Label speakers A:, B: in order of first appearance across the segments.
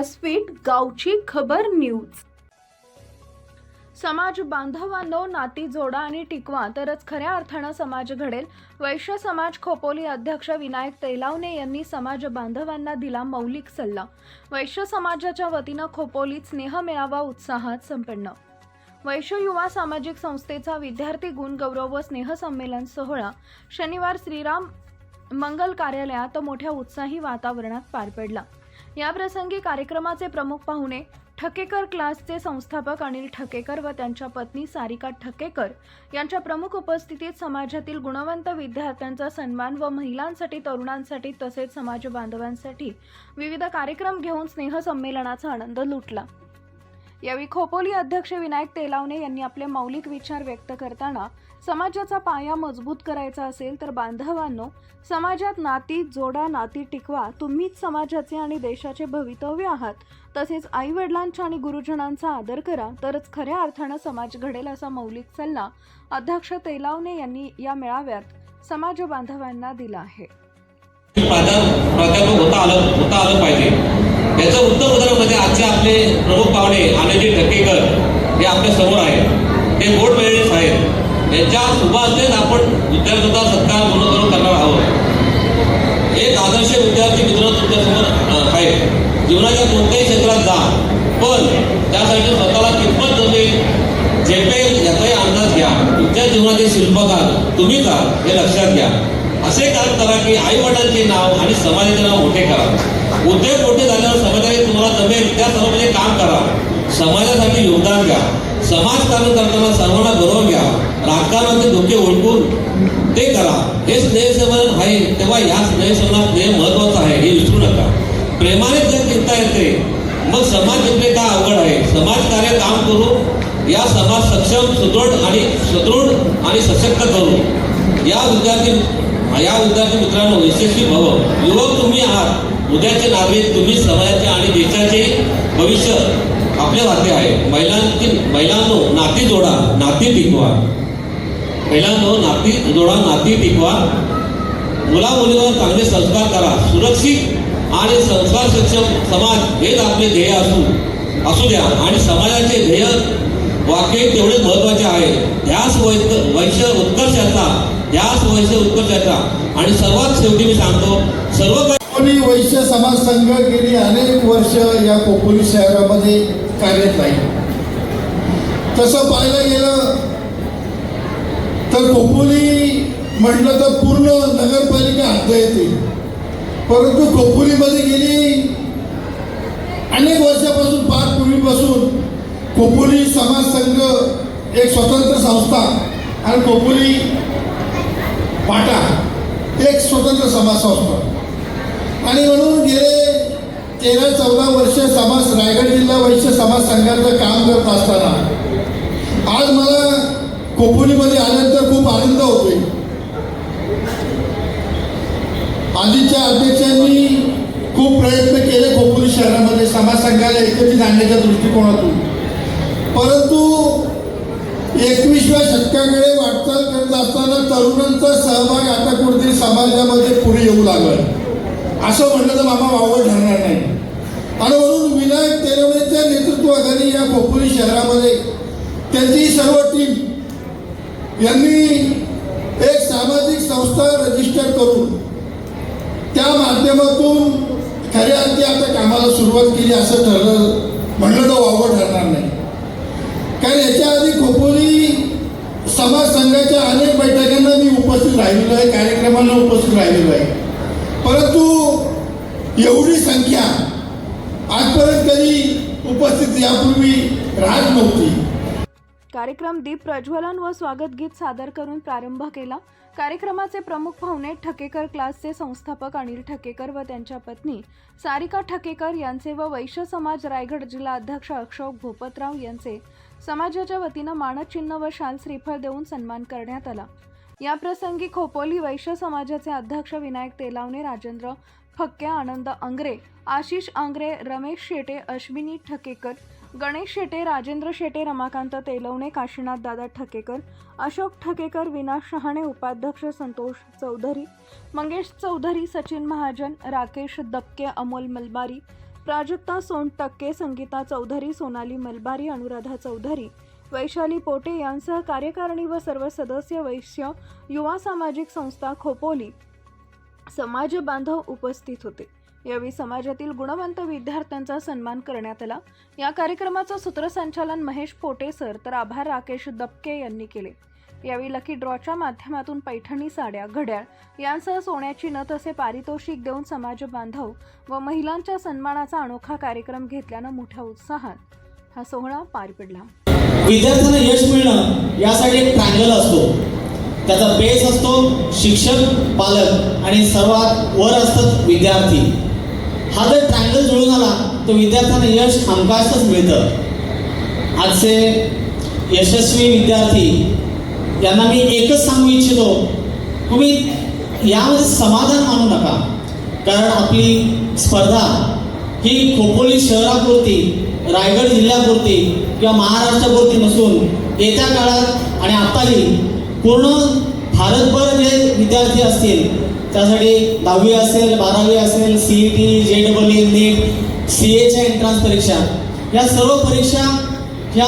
A: व्यासपीठ गावची खबर न्यूज. समाज बांधवांनो नाती जोडा आणि टिकवा तरच खऱ्या अर्थानं समाज घडेल. वैश्य समाज खोपोली अध्यक्ष विनायक तेलावणे यांनी समाज बांधवांना दिला मौलिक सल्ला. वैश्य समाजाच्या वतीनं खोपोलीत स्नेह मेळावा उत्साहात संपन्न. वैश्य युवा सामाजिक संस्थेचा विद्यार्थी गुण गौरव व स्नेह संमेलन सोहळा. शनिवार श्रीराम मंगल कार्यालयात मोठ्या उत्साही वातावरणात पार पडला. याप्रसंगी कार्यक्रमाचे प्रमुख पाहुणे ठकेकर क्लासचे संस्थापक अनिल ठकेकर व त्यांच्या पत्नी सारिका ठकेकर यांच्या प्रमुख उपस्थितीत समाजातील गुणवंत विद्यार्थ्यांचा सन्मान व महिलांसाठी तरुणांसाठी तसेच समाज बांधवांसाठी विविध कार्यक्रम घेऊन स्नेहसंमेलनाचा आनंद लुटला. यावेळी खोपोली अध्यक्ष विनायक तेलावणे यांनी आपले मौलिक विचार व्यक्त करताना समाजाचा पाया मजबूत करायचा असेल तर बांधवांनो समाजात नाती जोडा नाती टिकवा तुम्हीच समाजाचे आणि देशाचे भवितव्य आहात. तसेच आई वडिलांचा आणि गुरुजनांचा आदर करा तरच खऱ्या अर्थानं समाज घडेल असा मौलिक सल्ला अध्यक्ष तेलावणे यांनी या मेळाव्यात समाज बांधवांना दिला आहे.
B: प्राध्यापक होता आलं होता आलं पाहिजे. याचं उत्तम उदाहरण म्हणजे आजचे आपले प्रमुख पाहुणे आनंदी ठक्केकर हे आपल्यासमोर आहे ते बोर्ड मेळेस आहेत यांच्या सुभाषेच आपण विद्यार्थ्यांचा सत्कार म्हणून करणार आहोत. एक आदर्श विद्यार्थी मित्र तुमच्यासमोर आहे जीवनाच्या कोणत्याही क्षेत्रात जा. पण त्यासाठी स्वतःला कितपत जमेल झेपेल याचाही अंदाज घ्या. तुमच्या जीवनाचे शिल्पकार तुम्हीच आहात हे लक्षात घ्या. असे काम करा की आई वडिलांचे नाव आणि समाजाचे नाव मोठे करा. उद्योग मोठे झाल्यावर समाजाने तुम्हाला जमेल. त्या सर्वांमध्ये काम करा. समाजासाठी योगदान द्या. समाजकारण करताना सर्वांना बरोबर घ्या. राजकारणाचे धोके ओळखून ते करा. हे स्नेहसेवन आहे तेव्हा या स्नेहसेवनात स्नेह महत्वाचं आहे हे विसरू नका. प्रेमाने जर चिंता येते. मग समाज जिंकणे का अवघड आहे? समाजकार्य काम करू. या समाज सक्षम सुदृढ आणि सुदृढ आणि सशक्त करू. या विद्यार्थी या विद्यार्थी मित्रांनो यशस्वी भव युवक तुम्ही आहात. उद्याचे नागरिक तुम्ही समाजाचे आणि देशाचे भविष्य. आपल्या वाक्य आहे. महिलांची महिलांनो नाती जोडा नाती टिकवा. महिलांनो नाती जोडा नाती टिकवा. मुला मुलीवर चांगले संस्कार करा. सुरक्षित आणि संस्कार सक्षम समाज हेच आपले ध्येय असू असू द्या. आणि समाजाचे ध्येय वाक्य तेवढे महत्त्वाचे आहे. ध्यास वैत वैश्य उत्कर्षाचा ध्यास वैश्य उत्कर्षाचा. आणि सर्वात शेवटी मी सांगतो सर्व
C: कोकणी वैश्य समाज संघ गेली अनेक वर्ष या कोकणी शहरामध्ये कार्यरत राहील तसं पाहायला गेलं तर कोकणी म्हटलं तर पूर्ण नगरपालिका हात येते परंतु कोकणीमध्ये गेली अनेक वर्षापासून पाच पूर्वीपासून कोकणी समाज संघ एक स्वतंत्र संस्था आणि कोकणी पाटा एक स्वतंत्र समाज संस्था. आणि म्हणून गेले तेरा चौदा वर्ष समाज रायगड जिल्हा वैश्य समाज संघाचं काम करत असताना. आज मला कोपुलीमध्ये आल्यानंतर खूप आनंद होतोय. आधीच्या अध्यक्षांनी खूप प्रयत्न केले खोपोली शहरामध्ये समाज संघाला एकत्रित आणण्याच्या दृष्टिकोनातून. परंतु एकविसव्या शतकाकडे वाटचाल करत असताना तरुणांचा सहभाग आता कुठेतरी समाजामध्ये पुढे येऊ लागला असं म्हटलं तर मामा वावड ठरणार नाही. आणि म्हणून विनायक तेलवणेच्या नेतृत्वाखाली या खोपोली शहरामध्ये त्यांची सर्व टीम यांनी एक सामाजिक संस्था रजिस्टर करून त्या माध्यमातून खऱ्या अर्थी आता कामाला सुरुवात केली असं ठरलं म्हणलं तर वावड ठरणार नाही. कारण याच्या आधी खोपोली समाज संघाच्या अनेक बैठकांना मी उपस्थित राहिलेलो आहे कार्यक्रमांना उपस्थित राहिलेलो आहे. एवढी संख्या. आजपर्यंत कधी उपस्थित यापूर्वी राहत नव्हती.
A: कार्यक्रम दीप प्रज्वलन व स्वागत गीत सादर करून प्रारंभ केला. कार्यक्रमाचे प्रमुख पाहुणे ठकेकर क्लासचे संस्थापक अनिल ठकेकर व त्यांच्या पत्नी सारिका ठकेकर यांचे व वैश्य समाज रायगड जिल्हा अध्यक्ष अशोक भोपतराव यांचे. समाजाच्या वतीनं मानचिन्ह व शाल श्रीफळ देऊन सन्मान करण्यात आला. या प्रसंगी खोपोली वैश्य समाजाचे अध्यक्ष विनायक तेलावणे राजेंद्र फक्के आनंद आंग्रे आशिष आंग्रे रमेश शेटे अश्विनी ठकेकर गणेश शेटे राजेंद्र शेटे रमाकांत तेलवणे काशीनाथ दादा ठकेकर अशोक ठकेकर विनाश शहाणे उपाध्यक्ष संतोष चौधरी मंगेश चौधरी सचिन महाजन राकेश दपके अमोल मलबारी प्राजक्ता सोनटक्के संगीता चौधरी सोनाली मलबारी अनुराधा चौधरी वैशाली पोटे यांसह कार्यकारिणी व सर्व सदस्य वैश्य युवा सामाजिक संस्था खोपोली समाज बांधव उपस्थित होते. यावेळी समाजातील गुणवंत विद्यार्थ्यांचा सन्मान करण्यात आला. या कार्यक्रमाचं सूत्रसंचालन महेश पोटे सर तर आभार राकेश दपके यांनी केले. यावेळी लकी ड्रॉच्या माध्यमातून पैठणी साड्या घड्याळ यांसह सोन्याची नथ असे पारितोषिक देऊन समाज बांधव व महिलांच्या सन्मानाचा अनोखा कार्यक्रम घेतल्यानं मोठ्या उत्साहात हा सोहळा पार पडला.
D: विद्यार्थ्यांना यश मिळणं यासाठी एक ट्रायंगल असतो. त्याचा बेस असतो शिक्षक पालक आणि सर्वात वर असतात विद्यार्थी. हा जर ट्रँगल जुळून आला तर विद्यार्थ्यांना यश हमखासच मिळतं. आजचे यशस्वी विद्यार्थी यांना मी एकच सांगू इच्छितो तुम्ही यामध्ये समाधान मानू नका. कारण आपली स्पर्धा ही खोपोली शहरापुरती रायगड जिल्ह्यापुरती किंवा महाराष्ट्रापुरती नसून येत्या काळात आणि आत्ताही पूर्ण भारतभर जे विद्यार्थी असतील त्यासाठी दहावी असेल बारावी असेल C E T J double E NEET C एच्या एंट्रन्स परीक्षा या सर्व परीक्षा ह्या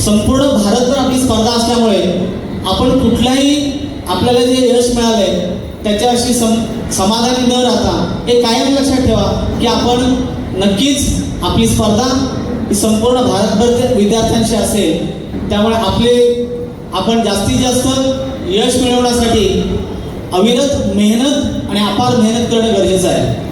D: संपूर्ण भारतभर आपली स्पर्धा असल्यामुळे आपण कुठल्याही आपल्याला जे यश मिळालंय त्याच्याशी सम समाधानी न राहता हे कायम लक्षात ठेवा की आपण नक्कीच आपली स्पर्धा ही संपूर्ण भारतभर विद्यार्थ्यांशी असेल त्यामुळे आपले आपण जास्तीत जास्त यश मिळवण्यासाठी अविरत मेहनत आणि अपार मेहनत करणं गरजेचं आहे.